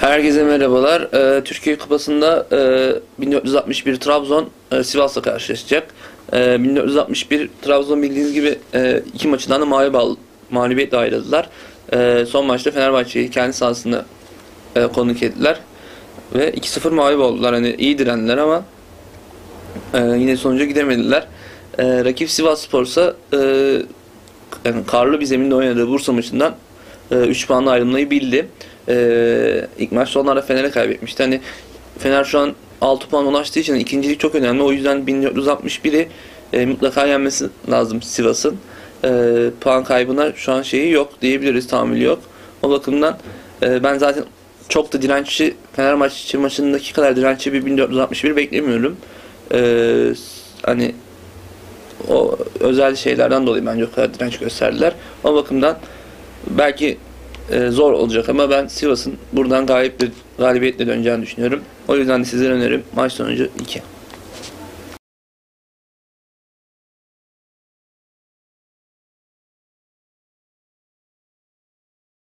Herkese merhabalar. Ee, Türkiye Kupası'nda e, 1461 Trabzon e, Sivas'la karşılaşacak. E, 1461 Trabzon bildiğiniz gibi e, iki maçından da mağlup al- mağlubiyetle ayrıldılar. E, son maçta Fenerbahçe'yi kendi sahasında e, konuk ettiler. Ve 2-0 mağlup oldular. Hani iyi direndiler ama e, yine sonuca gidemediler. E, rakip Sivas Spor'sa e, yani karlı bir zeminde oynadığı Bursa maçından 3 puanla ayrılmayı bildi. E, ilk maçta onlar da Fener'e kaybetmişti. Hani Fener şu an 6 puan ulaştığı için ikincilik çok önemli. O yüzden 1461'i e, mutlaka yenmesi lazım Sivas'ın. E, puan kaybına şu an şeyi yok diyebiliriz, tahammülü yok. O bakımdan e, ben zaten çok da dirençli Fenerbahçe maçındaki kadar dirençli bir 1461 beklemiyorum. E, hani o özel şeylerden dolayı bence o kadar direnç gösterdiler. O bakımdan belki e, zor olacak ama ben Sivas'ın buradan bir galibiyetle döneceğini düşünüyorum. O yüzden de sizlere önerim maç sonucu 2.